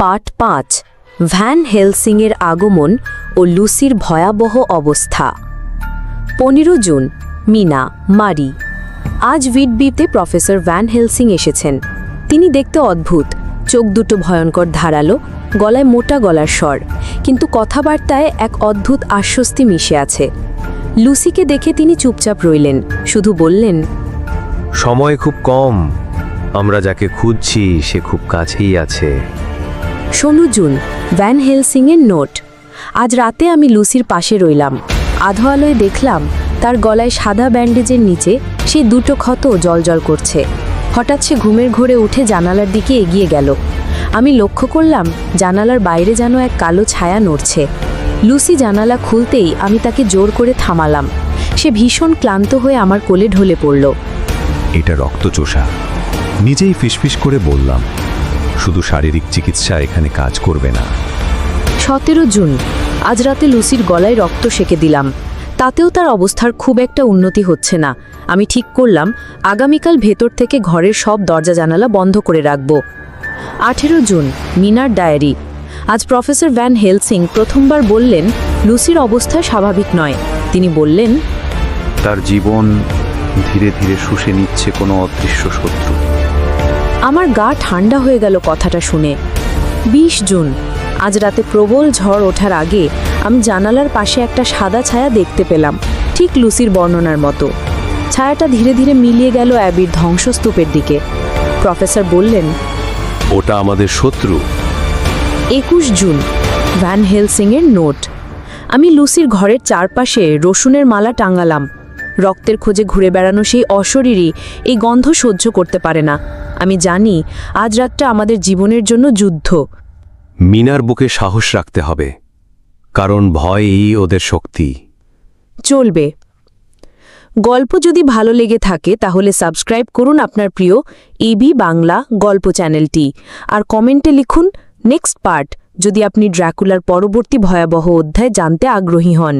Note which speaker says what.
Speaker 1: Part পাঁচ, van হেলসিংয়ের আগমন ও লুসির ভয়াবহ অবস্থা। পনেরো জুন, মিনা, মারি। আজ ভিডবিতে প্রফেসর ভ্যান হেলসিং এসেছেন। তিনি দেখতে অদ্ভুত, চোখ দুটো ভয়ঙ্কর ধারালো, গলায় মোটা গলার স্বর, কিন্তু কথাবার্তায় এক অদ্ভুত আশ্বস্তি মিশে আছে। লুসিকে দেখে তিনি চুপচাপ রইলেন, শুধু বললেন,
Speaker 2: সময় খুব কম, আমরা যাকে খুঁজছি সে খুব কাছেই আছে।
Speaker 1: ষোলো জুন ভ্যান হেলসিংয়ের নোট। আজ রাতে আমি লুসির পাশে রইলাম। আধো আলোয় দেখলাম, তার গলায় সাদা ব্যান্ডেজের নিচে সে দুটো ক্ষত জলজল করছে। হঠাৎ সে ঘুমের ঘোরে উঠে জানালার দিকে এগিয়ে গেল। আমি লক্ষ্য করলাম, জানালার বাইরে যেন এক কালো ছায়া নড়ছে। লুসি জানালা খুলতেই আমি তাকে জোর করে থামালাম। সে ভীষণ ক্লান্ত হয়ে আমার কোলে ঢলে পড়ল।
Speaker 3: এটা রক্তচোষা। নিজেই ফিসফিস করে বললাম শুধু শারীরিক চিকিৎসা এখানে কাজ করবে না।
Speaker 1: সতেরো জুন আজ রাতে লুসির গলায় রক্ত সেকে দিলাম। তাতেও তার অবস্থার খুব একটা উন্নতি হচ্ছে না। আমি ঠিক করলাম আগামীকাল ভেতর থেকে ঘরের সব দরজা জানালা বন্ধ করে রাখব। আঠেরো জুন মিনার ডায়েরি। আজ প্রফেসর ভ্যান হেলসিং প্রথমবার বললেন লুসির অবস্থা স্বাভাবিক নয়। তিনি বললেন
Speaker 4: তার জীবন ধীরে ধীরে শুষে নিচ্ছে কোনো অদৃশ্য শত্রু।
Speaker 1: আমার গা ঠান্ডা হয়ে গেল কথাটা শুনে। বিশ জুন আজ রাতে প্রবল ঝড় ওঠার আগে আমি জানালার পাশে একটা সাদা ছায়া দেখতে পেলাম ঠিক লুসির বর্ণনার মতো। ছায়াটা ধীরে ধীরে মিলিয়ে গেল অ্যাবির ধ্বংসস্তূপের দিকে। প্রফেসর বললেন
Speaker 3: ওটা আমাদের শত্রু।
Speaker 1: একুশ জুন ভ্যান হেলসিংয়ের নোট। আমি লুসির ঘরের চারপাশে রসুনের মালা টাঙালাম। রক্তের খোঁজে ঘুরে বেড়ানো সেই অশরীরই এই গন্ধ সহ্য করতে পারে না। আমি জানি আজ রাতটা আমাদের জীবনের জন্য যুদ্ধ।
Speaker 3: মিনার বুকে সাহস রাখতে হবে কারণ ভয়ই ওদের শক্তি।
Speaker 1: চলবে। গল্প যদি ভালো লেগে থাকে তাহলে সাবস্ক্রাইব করুন আপনার প্রিয় এবি বাংলা গল্প চ্যানেলটি আর কমেন্টে লিখুন নেক্সট পার্ট যদি আপনি ড্র্যাকুলার পরবর্তী ভয়াবহ অধ্যায় জানতে আগ্রহী হন।